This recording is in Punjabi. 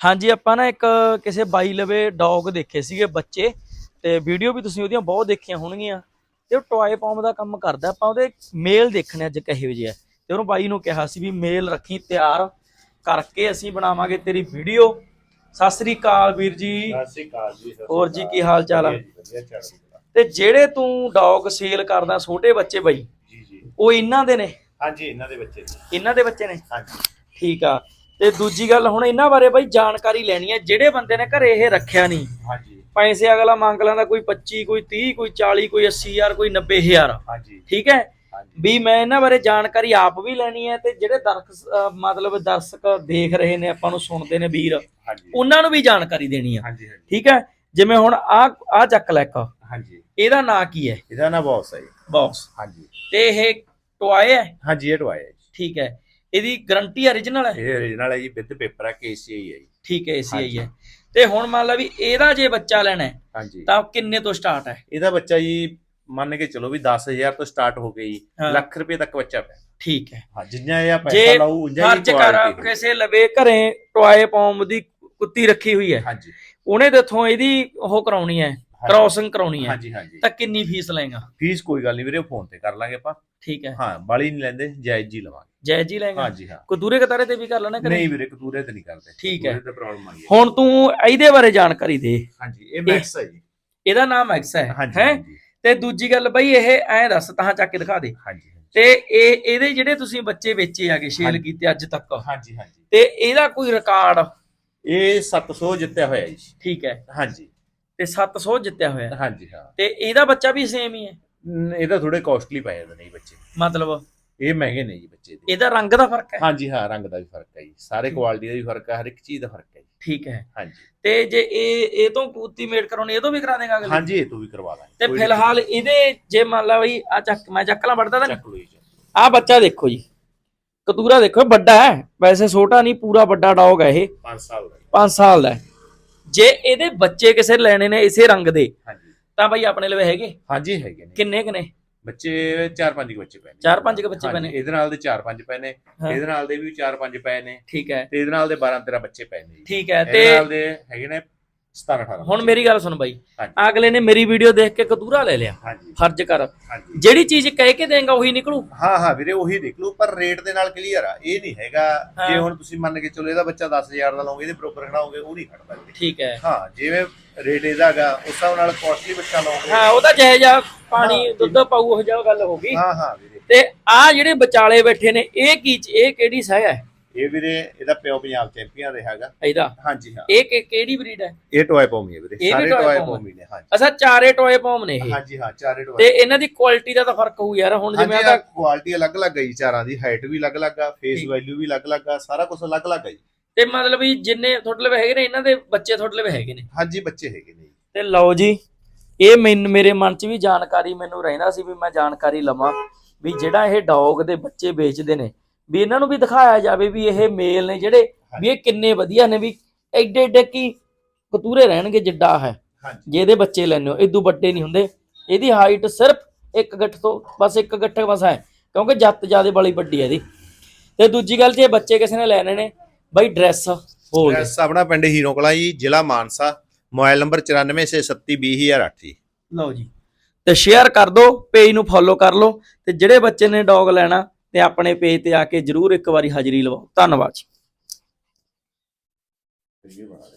ਹਾਂਜੀ ਆਪਾਂ ਨਾ ਇੱਕ ਕਿਸੇ ਬਾਈ ਲਵੇ ਡੌਗ ਦੇਖੇ ਸੀਗੇ ਬੱਚੇ ਤੇ ਵੀਡੀਓ ਵੀ ਤੁਸੀਂ ਉਹਦੀਆਂ ਬਹੁਤ ਦੇਖੀਆਂ ਹੋਣਗੀਆਂ ਤੇ ਉਹ ਟੌਏ ਪਾਉਣ ਦਾ ਕੰਮ ਕਰਦਾ ਆਪਾਂ ਉਹਦੇ ਮੇਲ ਦੇਖਣੇ ਅੱਜ ਕਹੇ ਜਿਹੇ ਆ। ਤੇ ਉਹਨੂੰ ਬਾਈ ਨੂੰ ਕਿਹਾ ਸੀ ਵੀ ਮੇਲ ਰੱਖੀ ਤਿਆਰ ਕਰਕੇ ਅਸੀਂ ਬਣਾਵਾਂਗੇ ਤੇਰੀ ਵੀਡੀਓ। ਸਤਿ ਸ੍ਰੀ ਅਕਾਲ ਵੀਰ ਜੀ। ਸਤਿ ਸ਼੍ਰੀ ਅਕਾਲ ਜੀ ਸਤਿ ਸ਼੍ਰੀ ਹੋਰ ਜੀ। ਕੀ ਹਾਲ ਚਾਲ ਆ। ਤੇ ਜਿਹੜੇ ਤੂੰ ਡੌਗ ਸੇਲ ਕਰਦਾ ਛੋਟੇ ਬੱਚੇ ਬਾਈ ਜੀ ਜੀ। ਉਹ ਇਹਨਾਂ ਦੇ ਨੇ? ਹਾਂਜੀ ਇਹਨਾਂ ਦੇ ਬੱਚੇ ਨੇ। ਇਹਨਾਂ ਦੇ ਬੱਚੇ ਨੇ? ਹਾਂਜੀ। ਠੀਕ ਆ। ਤੇ ਦੂਜੀ ਗੱਲ ਹੁਣ ਇਹਨਾਂ ਬਾਰੇ ਬਾਈ ਜਾਣਕਾਰੀ ਲੈਣੀ ਹੈ ਜਿਹੜੇ ਬੰਦੇ ਨੇ ਘਰੇ ਇਹ ਰੱਖਿਆ ਨਹੀਂ। ਹਾਂਜੀ। ਪੈਸੇ ਅਗਲਾ ਮੰਗ ਲੈਂਦਾ ਕੋਈ 25 ਕੋਈ 30 ਕੋਈ 40 ਕੋਈ 80 ਹਜ਼ਾਰ ਕੋਈ 90 ਹਜ਼ਾਰ। ਹਾਂਜੀ। ਠੀਕ ਹੈ? ਵੀ ਮੈਂ ਇਹਨਾਂ ਬਾਰੇ ਜਾਣਕਾਰੀ ਆਪ ਵੀ ਲੈਣੀ ਹੈ ਤੇ ਜਿਹੜੇ ਦਰਸ਼ਕ ਮਤਲਬ ਦਰਸ਼ਕ ਦੇਖ ਰਹੇ ਨੇ ਆਪਾਂ ਨੂੰ ਸੁਣਦੇ ਨੇ ਵੀਰ ਉਹਨਾਂ ਨੂੰ ਵੀ ਜਾਣਕਾਰੀ ਦੇਣੀ ਆ ਹਾਂਜੀ ਠੀਕ ਹੈ? ਜਿਵੇਂ ਹੁਣ ਆ ਆ ਚੱਕ ਲੈ ਇੱਕ। ਹਾਂਜੀ। ਇਹਦਾ ਨਾਂ ਕੀ ਹੈ? ਇਹਦਾ ਨਾ ਬੌਸ ਹੈ ਜੀ। ਬਾਕਸ ਹਾਂਜੀ। ਤੇ ਇਹ ਟੋਏ ਹੈ? ਹਾਂਜੀ ਇਹ ਟਵਾਇਆ ਜੀ। ਠੀਕ ਹੈ। ਇਹਦੀ ਗਾਰੰਟੀ origignal ਹੈ? ਇਹ origignal ਹੈ ਜੀ ਵਿਦ ਪੇਪਰ ਹੈ ਕੇਸੀਆਈ ਹੈ ਜੀ। ਠੀਕ ਹੈ ਹਾਂਜੀ। ਹੈ। ਤੇ ਹੁਣ ਮੰਨ ਲਾ ਵੀ ਇਹਦਾ ਜੇ ਬੱਚਾ ਲੈਣਾ ਹੈ ਹਾਂਜੀ। ਤਾਂ ਕਿੰਨੇ ਤੋਂ ਸਟਾਰਟ ਹੈ? ਇਹਦਾ ਬੱਚਾ ਜੀ ਮੰਨ ਕੇ ਚਲੋ ਵੀ 10000 ਤੋਂ ਸਟਾਰਟ ਹੋ ਗਈ। ਲੱਖ ਰੁਪਏ ਤੱਕ ਬੱਚਾ ਪਿਆ। ਠੀਕ ਹੈ। ਹਾਂ ਜਿੰਨਾ ਇਹ ਪੈਸਾ ਲਾਊ ਉੰਨਾ ਹੀ ਖਰਚ ਕਰ quality ਹੋਊ। ਕਿਸੇ ਲਵੇ ਘਰੇ ਟੋਏ ਪੌਮ ਦੀ ਕੁੱਤੀ ਰੱਖੀ ਹੋਈ ਹੈ। ਹਾਂਜੀ। ਉਹਨੇ ਦੇਖੋਂ ਇਹਦੀ ਉਹ ਕਰਾਉਣੀ ਹੈ। ਕ੍ਰਾਸਿੰਗ ਕਰਾਉਣੀ ਹੈ। ਹਾਂਜੀ ਹਾਂਜੀ। ਤਾਂ ਕਿੰਨੀ ਫੀਸ ਲਏਗਾ? ਫੀਸ ਕੋਈ ਗੱਲ ਨਹੀਂ ਵੀਰੇ ਫੋਨ ਤੇ ਕਰ ਲਾਂਗੇ ਆਪਾਂ। ਠੀਕ ਹੈ। ਹਾਂ ਬਾਲੀ ਨਹੀਂ ਲੈਂਦੇ ਜਾਇਜ਼ ਜੀ ਲਵਾਂਗੇ। ਜੈ ਜੀ ਲਏਗਾ? ਹਾਂਜੀ ਹਾਂ। ਕੋਈ ਦੂਰੇ ਕਤਾਰੇ ਤੇ ਵੀ ਕਰ ਲੈਣਾ ਘਰੇ ਨਹੀਂ ਵੀਰੇ ਕਤੂਰੇ ਤੇ ਨਹੀਂ ਕਰਦੇ। ਠੀਕ ਹੈ। ਤੇ ਪ੍ਰੋਬਲਮ ਆਈ ਹੈ। ਹੁਣ ਤੂੰ ਇਹਦੇ ਬਾਰੇ ਜਾਣਕਾਰੀ ਦੇ। ਹਾਂਜੀ ਇਹ ਮੈਕਸ ਹੈ ਜੀ। ਇਹਦਾ ਨਾਮ ਐਕਸ ਹੈ ਹੈ? ਤੇ ਦੂਜੀ ਗੱਲ ਬਈ ਇਹ ਐ ਦੱਸ ਤਾਂ ਚੱਕ ਕੇ ਦਿਖਾ ਦੇ। ਹਾਂਜੀ ਤੇ ਇਹ ਇਹਦੇ ਜਿਹੜੇ ਤੁਸੀਂ ਬੱਚੇ ਵੇਚੇ ਆਗੇ ਸ਼ੇਲ। ਕੀਤੇ ਅੱਜ ਤੱਕ। ਹਾਂਜੀ ਹਾਂਜੀ। ਤੇ ਇਹਦਾ ਕੋਈ ਰਿਕਾਰਡ ਇਹ 700 ਜਿੱਤਿਆ ਹੋਇਆ ਜੀ। ਠੀਕ ਹੈ। ਹਾਂਜੀ। ਤੇ 700 ਜਿੱਤਿਆ ਹੋਇਆ। ਹਾਂਜੀ ਹਾਂ। ਤੇ ਇਹਦਾ ਬੱਚਾ ਵੀ ਸੇਮ ਹੀ ਹੈ। ਨ- ਇਹਦਾ ਥੋੜੇ ਕਾਸਟਲੀ ਪਏ ਜਾਂਦੇ ਨੇ ਬੱਚੇ। ਮਤਲਬ? ਇਹ ਮਹਿੰਗੇ ਨੇ ਜੀ ਬੱਚੇ ਦੇ। ਇਹਦਾ ਰੰਗ ਦਾ ਫ਼ਰਕ ਹੈ? ਹਾਂਜੀ ਹਾਂ ਰੰਗ ਦਾ ਵੀ ਫ਼ਰਕ ਹੈ ਜੀ। ਸਾਰੇ ਕੁਆਲਿਟੀ ਦਾ ਵੀ ਫ਼ਰਕ ਹੈ ਹਰ ਇੱਕ ਚੀਜ਼ ਦਾ ਫ਼ਰਕ ਹੈ ਜੀ। ਠੀਕ ਹੈ। ਹਾਂਜੀ। ਤੇ ਜੇ ਇਹ ਇਹ ਤੋਂ ਕੁੱਤੀ ਮੇਡ ਕਰਾਉਣੀ ਇਹ ਤੋਂ ਵੀ ਕਰਾ ਦੇਗਾ ਅਗਲੇ? ਹਾਂਜੀ ਇਹ ਤੋਂ ਵੀ ਕਰਵਾ ਲਾਂਗੇ ਤੇ ਕੋਈ ਫਿਲਹਾਲ ਇਹਦੇ ਜੇ ਮੰਨ ਲਾ ਬਈ ਆ ਚੱਕ ਮੈਂ ਤਾਂ ਚੱਕ ਲਓ ਜੀ ਆ ਬੱਚਾ ਦੇਖੋ ਜੀ। ਕਤੂਰਾ ਦੇਖੋ ਵੱਡਾ ਹੈ। ਵੈਸੇ ਛੋਟਾ ਨਹੀਂ ਪੂਰਾ ਵੱਡਾ ਡੌਗ ਹੈ ਇਹ। 5 ਸਾਲ ਦਾ ਜੀ। 5 ਸਾਲ ਦਾ ਹੈ। ਜੇ ਇਹਦੇ ਬੱਚੇ ਕਿਸੇ ਲੈਣੇ ਨੇ ਇਸੇ ਰੰਗ ਦੇ ਹਾਂਜੀ। ਤਾਂ ਬਈ ਆਪਣੇ ਲਈ ਹੈਗੇ? ਹਾਂਜੀ ਹੈਗੇ ਨੇ। ਕਿੰਨੇ ਕਿੰਨੇ ਬੱਚੇ 4-5 ਬੱਚੇ ਪਏ ਨੇ। ਚਾਰ ਪੰਜ ਕੁ ਬੱਚੇ ਪਏ ਨੇ? ਇਹਦੇ ਨਾਲ ਦੇ 4-5 ਪਏ ਨੇ ਹਾਂ। ਇਹਦੇ ਨਾਲ ਦੇ ਵੀ 4-5 ਪਏ ਨੇ। ਠੀਕ ਹੈ। ਤੇ ਇਹਦੇ ਨਾਲ ਦੇ 12-13 ਬੱਚੇ ਪਏ ਨੇ ਜੀ। ਠੀਕ ਹੈ ਇਹਦੇ ਤੇ ਨਾਲ ਦੇ ਹੈਗੇ ਨੇ 17-18 ਹੁਣ ਮੇਰੀ ਗੱਲ ਸੁਣ ਬਾਈ। ਹਾਂਜੀ। ਅਗਲੇ ਨੇ ਮੇਰੀ ਵੀਡੀਓ ਦੇਖ ਕੇ ਕਤੂਰਾ ਲੈ ਲਿਆ। ਹਾਂਜੀ। ਫਰਜ਼ ਕਰ। ਹਾਂਜੀ। ਜਿਹੜੀ ਚੀਜ਼ ਕਹਿ ਕੇ ਦੇਂਗਾ ਉਹੀ ਨਿਕਲੂ। ਹਾਂ ਹਾਂ ਵੀਰੇ ਉਹੀ ਦੇਖ ਲਓ ਪਰ ਰੇਟ ਦੇ ਨਾਲ ਕਲੀਅਰ ਆ। ਇਹ ਨਹੀਂ ਹੈਗਾ ਹਾਂ। ਜੇ ਹੁਣ ਤੁਸੀਂ ਮੰਨ ਕੇ ਚਲੋ ਇਹਦਾ ਬੱਚਾ 10000 ਦਾ ਲਾਓਗੇ ਇਹਦੇ ਬਰੋਬਰ ਖੜਾਓਗੇ ਉਹ ਨਹੀਂ ਖੜਦਾ ਵੀਰੇ। ਠੀਕ ਹੈ। ਹਾਂ ਜਿਵੇਂ ਰੇਟ ਇਹਦਾ ਹੈਗਾ ਉਸ ਹਿਸਾਬ ਨਾਲ ਕਾਸਟਲੀ ਬੱਚਾ ਲਾਓਗੇ ਹਾਂ ਉਹਦਾ ਜਿਹੇ ਜਿਹਾ ਪਾਣੀ ਹਾਂ, ਦੁੱਧ ਪਾਊ ਉਹ ਜਿਹਾ ਗੱਲ ਹੋ ਗਈ। ਹਾਂ ਹਾਂ ਵੀਰੇ। ਤੇ ਆ ਜਿਹੜੇ ਵਿਚਾਲੇ ਬੈਠੇ ਨੇ ਇਹ ਕੀ ਚ- ਇਹ ਕਿਹੜੀ ਸਹਿ ਹੈ? ਇਹ ਵੀਰੇ ਇਹਦਾ ਪਿਓ ਪੰਜਾਬ ਚੈਂਪੀਅਨ ਰਿਹਾ ਹੈਗਾ। ਇਹਦਾ ਹਾਂਜੀ ਹਾਂ। ਇਹ ਕਿ- ਕਿਹੜੀ ਬਰੀਡ ਹੈ? ਇਹ ਟੋਏ ਪੌਮੀ ਹੈ ਵੀਰੇ। ਵੀ ਸਾਰੇ ਟੋਏ ਪੌਮੀ ਨੇ ਹਾਂਜੀ। ਅੱਛਾ ਚਾਰੇ ਟੋਏ ਪੌਮ ਨੇ ਇਹ? ਹਾਂਜੀ ਹਾਂ ਚਾਰੇ ਤੇ ਟੋਏ ਇਹਨਾਂ ਦੀ ਕੁਆਲਿਟੀ ਦਾ ਤਾਂ ਫ਼ਰਕ ਹੋਊ ਯਾਰ ਹੁਣ ਜਿਵੇਂ ਹਾਂਜੀ ਆਦਾ ਕੁਆਲਿਟੀ ਅਲੱਗ-ਅਲੱਗ ਜੀ ਚਾਰਾਂ ਦੀ ਹਾਈਟ ਵੀ ਅਲੱਗ-ਅਲੱਗ ਆ ਫੇਸ ਠੀਕ। ਵੈਲਿਊ ਵੀ ਅਲੱਗ-ਅਲੱਗ ਆ ਸਾਰਾ ਕੁਝ ਅਲੱਗ-ਅਲੱਗ ਹੈ ਜੀ। ਤੇ ਮਤਲਬ ਵੀ ਜਿੰਨੇ ਤੁਹਾਡੇ ਲਵੇ ਹੈਗੇ ਨੇ ਇਹਨਾਂ ਦੇ ਬੱਚੇ ਤੁਹਾਡੇ ਲਵੇ ਹੈਗੇ ਨੇ? ਹਾਂਜੀ ਬੱਚੇ ਹੈਗੇ ਨੇ ਜੀ। ਤੇ ਲਓ ਜੀ ਇਹ ਮੈਨ- ਮੇਰੇ ਮਨ 'ਚ ਵੀ ਜਾਣਕਾਰੀ ਮੈਨੂੰ ਰਹਿੰਦਾ ਸੀ ਵੀ ਮੈਂ ਜਾਣਕਾਰੀ ਲਵਾਂ ਵੀ ਜਿਹੜਾ ਇਹ ਡੌਗ ਦੇ ਬੱਚੇ ਵੇਚਦੇ ਨੇ ਵੀ ਇਹਨਾਂ ਨੂੰ ਵੀ ਦਿਖਾਇਆ ਜਾਵੇ ਵੀ ਇਹ ਮੇਲ ਨੇ ਜਿਹੜੇ ਵੀ ਇਹ ਕਿੰਨੇ ਵਧੀਆ ਨੇ ਵੀ ਐਡੇ ਐਡੇ ਕੀ ਕਤੂਰੇ ਰਹਿਣਗੇ ਜਿੱਡਾ ਹੈ। ਹਾਂਜੀ। ਜੇ ਇਹਦੇ ਬੱਚੇ ਲੈਣੇ ਹੋ ਇਦੋਂ ਵੱਡੇ ਨਹੀਂ ਹੁੰਦੇ। ਇਹਦੀ ਹਾਈਟ ਸਿਰਫ ਇੱਕ ਗੱਠ ਤੋਂ ਬਸ ਇੱਕ ਗੱਠ ਬਸ ਹੈ ਕਿਉਂਕਿ ਜੱਤ ਜਿਆਦੇ ਵਾਲੀ ਵੱਡੀ ਹੈ ਇਹਦੀ। ਤੇ ਦੂਜੀ ਗੱਲ ਜੇ ਬੱਚੇ ਕਿਸੇ ਨੇ ਲੈਣੇ ਨੇ ਬਈ ਡਰੈਸ ਬੋਲ ਦੇ ਐਡਰੈਸ ਆਪਣਾ ਪਿੰਡ ਹੀਰੋ ਕਲਾ ਜੀ ਜ਼ਿਲ੍ਹਾ ਮਾਨਸਾ ਮੋਬਾਈਲ ਨੰਬਰ 9467320008 ਜੀ। ਲਓ ਜੀ। ਤੇ ਸ਼ੇਅਰ ਕਰ ਦਿਓ ਪੇਜ ਨੂੰ ਫੋਲੋ ਕਰ ਲਓ ਤੇ ਜਿਹੜੇ ਬੱਚੇ ਨੇ ਡੌਗ ਲੈਣਾ ਤੇ ਆਪਣੇ ਪੇਜ ਤੇ ਆ ਕੇ ਜਰੂਰ ਇੱਕ ਵਾਰੀ ਹਾਜ਼ਰੀ ਲਵਾਓ। ਧੰਨਵਾਦ ਜੀ।